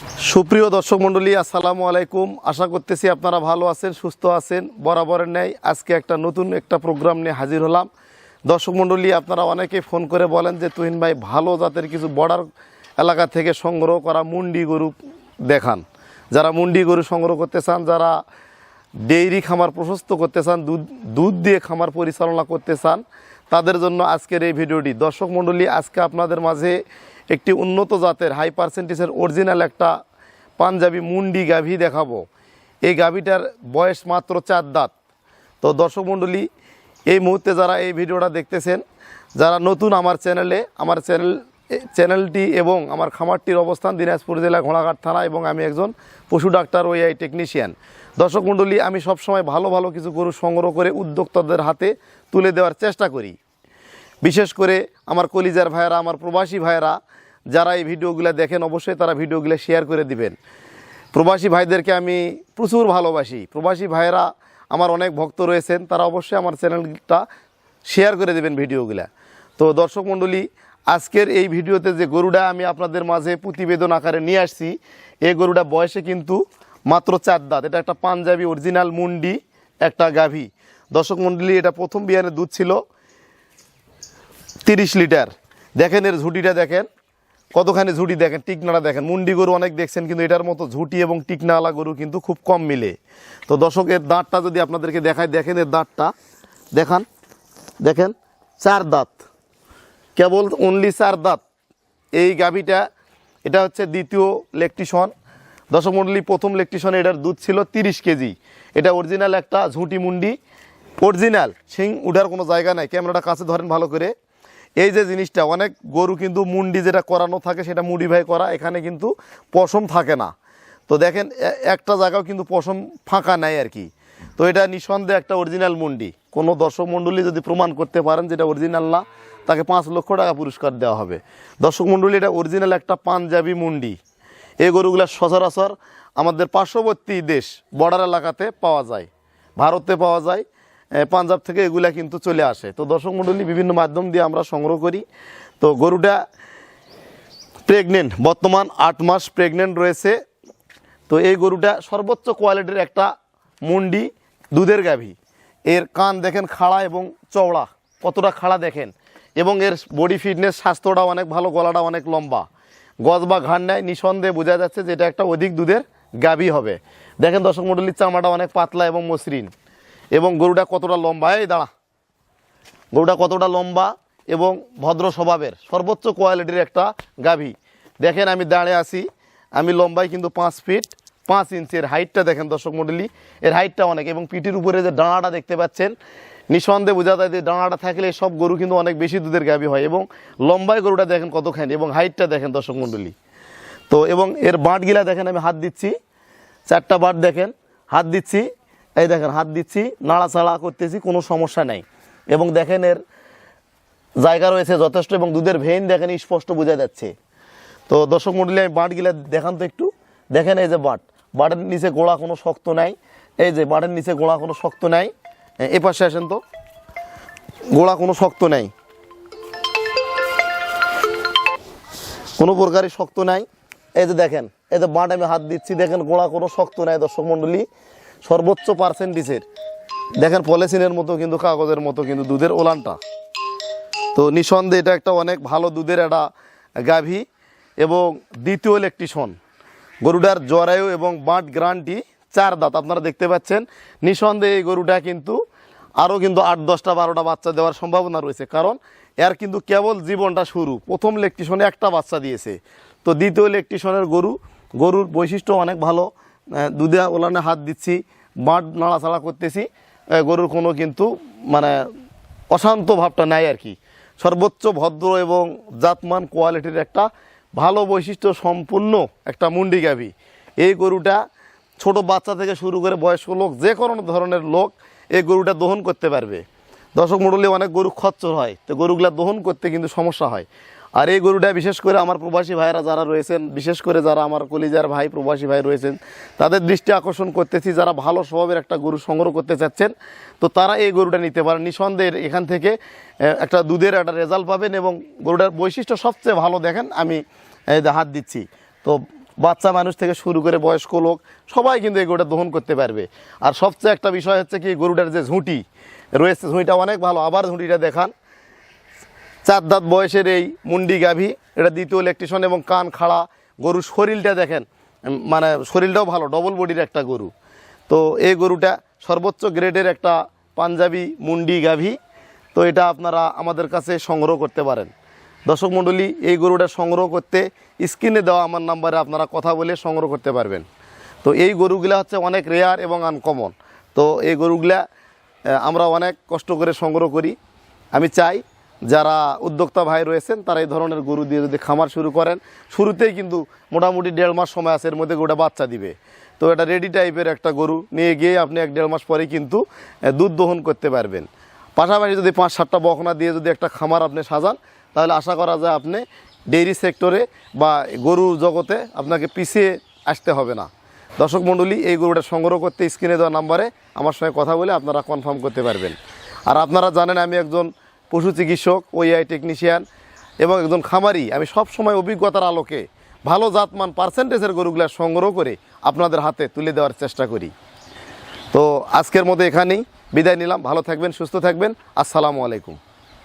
সুপ্রিয় দর্শক মণ্ডলী, আসসালামু আলাইকুম। আশা করতেছি আপনারা ভালো আছেন, সুস্থ আছেন, বরাবরের ন্যায়। আজকে একটা নতুন একটা প্রোগ্রাম নিয়ে হাজির হলাম। দর্শক মণ্ডলী, আপনারা অনেকে ফোন করে বলেন যে, তুহিন ভাই, ভালো জাতের কিছু বর্ডার এলাকা থেকে সংগ্রহ করা মুন্ডি গরু দেখান। যারা মুন্ডি গরু সংগ্রহ করতে চান, যারা ডেইরি খামার প্রশস্ত করতে চান, দুধ দুধ দিয়ে খামার পরিচালনা করতে চান, তাদের জন্য আজকের এই ভিডিওটি। দর্শক মণ্ডলী, আজকে আপনাদের মাঝে একটি উন্নত জাতের হাই পার্সেন্টেজের অরিজিনাল একটা পাঞ্জাবি মুন্ডি গাভী দেখাবো। এই গাভীটার বয়স মাত্র চার দাঁত। তো দর্শক মণ্ডলী, এই মুহূর্তে যারা এই ভিডিওটা দেখতেছেন, যারা নতুন আমার চ্যানেলে, আমার চ্যানেল, চ্যানেলটি এবং আমার খামারটির অবস্থান দিনাজপুর জেলা ঘোড়াঘাট থানা এবং আমি একজন পশু ডাক্তার ও আই টেকনিশিয়ান দর্শক মণ্ডলী, আমি সবসময় ভালো ভালো কিছু গরু সংগ্রহ করে উদ্যোক্তাদের হাতে তুলে দেওয়ার চেষ্টা করি। বিশেষ করে আমার কলিজার ভাইয়েরা, আমার প্রবাসী ভাইয়েরা, যারা এই ভিডিওগুলো দেখেন, অবশ্যই তারা ভিডিওগুলো শেয়ার করে দিবেন। প্রবাসী ভাইদেরকে আমি প্রচুর ভালোবাসি। প্রবাসী ভাইয়েরা আমার অনেক ভক্ত রয়েছেন, তারা অবশ্যই আমার চ্যানেলটা শেয়ার করে দেবেন ভিডিওগুলা। তো দর্শক মণ্ডলী, আজকের এই ভিডিওতে যে গরুটা আমি আপনাদের মাঝে প্রতিবেদন আকারে নিয়ে আসছি, এই গরুটা বয়সে কিন্তু মাত্র চার দাঁত। এটা একটা পাঞ্জাবি অরিজিনাল মুন্ডি, একটা গাভী। দর্শক মণ্ডলী, এটা প্রথম বিয়ানের দুধ ছিল। তিরিশ লিটার। দেখেন এর ঝুটিটা দেখেন। কতখানি ঝুঁটি দেখেন, টিকনাটা দেখেন। মুন্ডি গরু অনেক দেখছেন, কিন্তু এটার মতো ঝুঁটি এবং টিকনাওয়ালা গরু কিন্তু খুব কম মিলে। তো দর্শকের দাঁতটা যদি আপনাদেরকে দেখায় দেখেন এর দাঁতটা। দেখান, দেখেন, চার দাঁত। কেবল অনলি চার দাঁত। এই গাভীটা, এটা হচ্ছে দ্বিতীয় লেকটিশন দশক মণ্ডলী প্রথম লেকটিশনে এটার দুধ ছিল তিরিশ কেজি। এটা অরিজিনাল একটা ঝুঁটি মুন্ডি। অরিজিনাল শিং উঠার কোনো জায়গা নাই। ক্যামেরাটা কাছে ধরেন ভালো করে। এই যে জিনিসটা, অনেক গরু কিন্তু মুন্ডি যেটা করানো থাকে সেটা মুডিফাই করা, এখানে কিন্তু পশম থাকে না। তো দেখেন একটা জায়গাও কিন্তু পশম ফাঁকা নাই আর কি। তো এটা নিঃসন্দেহে একটা অরিজিনাল মুন্ডি। কোনো দর্শক মণ্ডলী যদি প্রমাণ করতে পারেন যেটা অরিজিনাল না, তাকে পাঁচ লক্ষ টাকা পুরস্কার দেওয়া হবে। দর্শক মণ্ডলী এটা অরিজিনাল একটা পাঞ্জাবি মুন্ডি। এই গরুগুলা সচরাচর আমাদের পার্শ্ববর্তী দেশ বর্ডার এলাকাতে পাওয়া যায়। ভারতে পাওয়া যায়। পাঞ্জাব থেকে এগুলা কিন্তু চলে আসে। তো দর্শক মণ্ডলী, বিভিন্ন মাধ্যম দিয়ে আমরা সংগ্রহ করি। তো গরুটা প্রেগনেন্ট বর্তমান আট মাস প্রেগনেন্ট রয়েছে। তো এই গরুটা সর্বোচ্চ কোয়ালিটির একটা মুন্ডি, দুধের গাভী। এর কান দেখেন খাড়া এবং চওড়া, কতটা খাড়া দেখেন। এবং এর বডি ফিটনেস স্বাস্থ্যটা অনেক ভালো গলাটা অনেক লম্বা। গজ বা ঘাড় নেয় নিঃসন্দেহে বোঝা যাচ্ছে যে এটা একটা অধিক দুধের গাভী হবে। দেখেন দর্শক মণ্ডলীর চামড়াটা অনেক পাতলা এবং মসৃণ। এবং গরুটা কতটা লম্বা? এই দাঁড়া। গরুটা কতটা লম্বা এবং ভদ্র স্বভাবের? সর্বোচ্চ কোয়ালিটির একটা গাভী? দেখেন, আমি দাঁড়িয়ে আছি। আমি লম্বাই কিন্তু পাঁচ ফিট, পাঁচ ইঞ্চের হাইটটা দেখেন দর্শক মণ্ডলী এর হাইটটা অনেক এবং পিঠের উপরে যে ডাঁড়াটা দেখতে পাচ্ছেন, নিঃসন্দেহে বোঝা যায় যে ডাঁড়াটা থাকলে সব গরু কিন্তু অনেক বেশি দুধের গাভী হয় এবং লম্বাই গরুটা দেখেন কতখানি এবং হাইটটা দেখেন দর্শক মণ্ডলী তো, এবং এর বাঁটগুলা দেখেন, আমি হাত দিচ্ছি। চারটা বাট দেখেন, হাত দিচ্ছি। এই দেখেন, হাত দিচ্ছি, নাড়াচাড়া করতেছি, কোনো সমস্যা নাই। এবং দেখেন এর জায়গা রয়েছে যথেষ্ট এবং দুধের ভেইন দেখেন স্পষ্ট বোঝা যাচ্ছে। তো দর্শক মন্ডলী, আমি বাঁটগুলা দেখান তো একটু। দেখেন এই যে বাট, বাটের নিচে গোড়া কোনো শক্ত নাই। এই যে বাটের নিচে গোড়া কোনো শক্ত নাই। এ পাশে আসেন তো। গোড়া কোনো শক্ত নাই। কোনো প্রকারই শক্ত নাই। এই যে দেখেন, এই যে বাঁট আমি হাত দিচ্ছি, দেখেন গোড়া কোনো শক্ত নাই দর্শক মণ্ডলী সর্বোচ্চ পার্সেন্টেজের। দেখেন পলিসিনের মতো কিন্তু, কাগজের মতো কিন্তু দুধের ওলানটা। তো নিঃসন্দেহে এটা একটা অনেক ভালো দুধের একটা গাভী এবং দ্বিতীয় ইলেকট্রিশন গরুটার জরায়ু এবং বাঁট গ্রান্টি চার দাঁত, আপনারা দেখতে পাচ্ছেন। নিঃসন্দেহে এই গরুটা কিন্তু আরও কিন্তু আট, দশটা, বারোটা বাচ্চা দেওয়ার সম্ভাবনা রয়েছে। কারণ এর কিন্তু কেবল জীবনটা শুরু। প্রথম ইলেকট্রিশনে একটা বাচ্চা দিয়েছে। তো দ্বিতীয় ইলেকট্রিশনের গরু, গরুর বৈশিষ্ট্য অনেক ভালো। দুধে ওলানে হাত দিচ্ছি বাঁট নাড়াচাড়া করতেছি। গরুর কোনো কিন্তু মানে অশান্ত ভাবটা নাই আর কি। সর্বোচ্চ ভদ্র এবং জাতমান কোয়ালিটির একটা ভালো বৈশিষ্ট্য সম্পূর্ণ একটা মুন্ডি গাভী। এই গরুটা ছোট বাচ্চা থেকে শুরু করে বয়স্ক লোক, যে কোনো ধরনের লোক এই গরুটা দহন করতে পারবে। দর্শক মণ্ডলী, অনেক গরু খচ্চর হয়, তো গরুগুলা দহন করতে কিন্তু সমস্যা হয়। আর এই গরুটা বিশেষ করে আমার প্রবাসী ভাইরা যারা রয়েছেন, বিশেষ করে যারা আমার কলিজার ভাই, প্রবাসী ভাই রয়েছেন, তাদের দৃষ্টি আকর্ষণ করতেছি, যারা ভালো স্বভাবের একটা গরু সংগ্রহ করতে চাচ্ছেন, তো তারা এই গরুটা নিতে পারেন। নিঃসন্দেহে এখান থেকে একটা দুধের একটা রেজাল্ট পাবেন এবং গরুটার বৈশিষ্ট্য সবচেয়ে ভালো দেখেন, আমি হাত দিচ্ছি। তো বাচ্চা মানুষ থেকে শুরু করে বয়স্ক লোক, সবাই কিন্তু এই গরুটা দহন করতে পারবে। আর সবচেয়ে একটা বিষয় হচ্ছে কি, গরুটার যে ঝুঁটি রয়েছে, ঝুঁটিটা অনেক ভালো। আবার ঝুঁটিটা দেখান। চার দাঁত বয়সের এই মুন্ডি গাভী, এটা দ্বিতীয় ইলেকট্রিশন এবং কান খাড়া গরুর শরীরটা দেখেন মানে শরীরটাও ভালো ডবল বডির একটা গরু। তো এই গরুটা সর্বোচ্চ গ্রেডের একটা পাঞ্জাবি মুন্ডি গাভী, তো এটা আপনারা আমাদের কাছে সংগ্রহ করতে পারেন। দর্শক মণ্ডলী, এই গরুটা সংগ্রহ করতে স্ক্রিনে দেওয়া আমার নাম্বারে আপনারা কথা বলে সংগ্রহ করতে পারবেন। তো এই গরুগুলা হচ্ছে অনেক রেয়ার এবং আনকমন তো এই গরুগুলা আমরা অনেক কষ্ট করে সংগ্রহ করি। আমি চাই যারা উদ্যোক্তা ভাই রয়েছেন, তারা এই ধরনের গরু দিয়ে যদি খামার শুরু করেন, শুরুতেই কিন্তু মোটামুটি দেড় মাস সময় আছে, এর মধ্যে গোটা বাচ্চা দিবে। তো এটা রেডি টাইপের একটা গরু, নিয়ে গিয়ে আপনি এক দেড় মাস পরেই কিন্তু দুধ দহন করতে পারবেন। পাশাপাশি যদি পাঁচ সাতটা বকনা দিয়ে যদি একটা খামার আপনি সাজান, তাহলে আশা করা যায় আপনি ডেইরি সেক্টরে বা গরু জগতে আপনাকে পিছিয়ে আসতে হবে না। দর্শক মণ্ডলী, এই গরুটা সংগ্রহ করতে স্ক্রিনে দেওয়া নাম্বারে আমার সঙ্গে কথা বলে আপনারা কনফার্ম করতে পারবেন। আর আপনারা জানেন, আমি একজন পশু চিকিৎসক ওইআই টেকনিশিয়ান এবং একজন খামারি। আমি সব সময় অভিজ্ঞতার আলোকে ভালো জাতমান পার্সেন্টেজের গরুগুলা সংগ্রহ করে আপনাদের হাতে তুলে দেওয়ার চেষ্টা করি। তো আজকের মতো এখানেই বিদায় নিলাম। ভালো থাকবেন, সুস্থ থাকবেন। আসসালামু আলাইকুম।